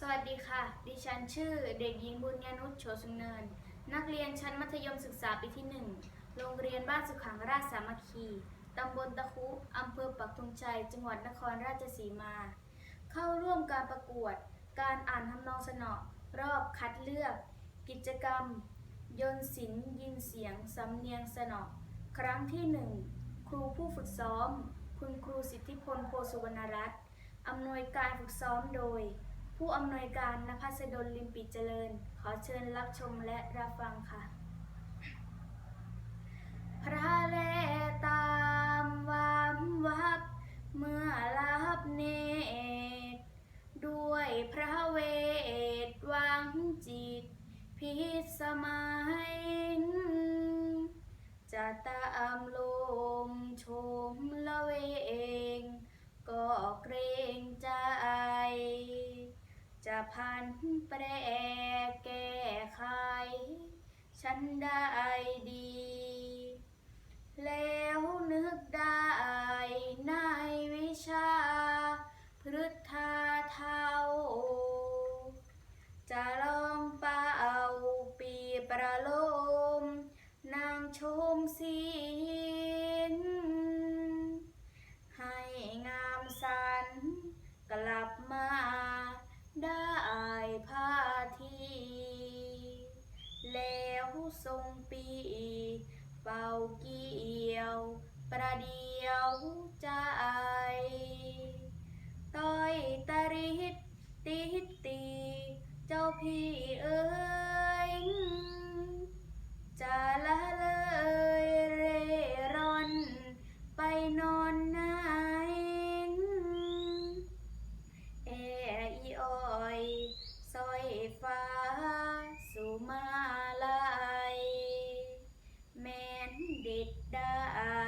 สวัสดีค่ะ ดิฉันชื่อเด็กหญิงบุญญานุชโฉสุนเนิน นักเรียนชั้นมัธยมศึกษาปีที่ 1 โรงเรียนบ้านสุขังราชสามัคคี ตำบลตะคุอำเภอปักธงชัย จังหวัดนครราชสีมา เข้าร่วมการประกวด การอ่านทำนองสนอ รอบคัดเลือก กิจกรรม ยนต์ศิลยินเสียง สำเนียงสนอ ครั้งที่หนึ่งครูผู้ฝึกซ้อม คุณครูสิทธิพลโพสุวรรณรัตน์อำนวยการฝึกซ้อมโดย ผู้อำนวยการนภัสดลลิมปิเจริญ ขอเชิญรับชมและรับฟังค่ะ พระแลตามวามวับเมื่อลับเนตด้วยพระเวทวังจิต พิสมัย จะตามลมชมละเวง ก็เกรงใจ จะพันแปรแก้ไข ฉันได้ดี แล้วนึกได้ในวิชาพฤทธาเทาจะลองเป่าปีประโลม นางชมศิลป์ให้งามสัน กลับมาได้ พาทีแล้วทรงปีเป่าเกี่ยว ประเดียวใจต้อยตะริดติดตี เจ้าพี่เอ๋ยจะละเลยเร่ร่อน ไปนอนนแนเ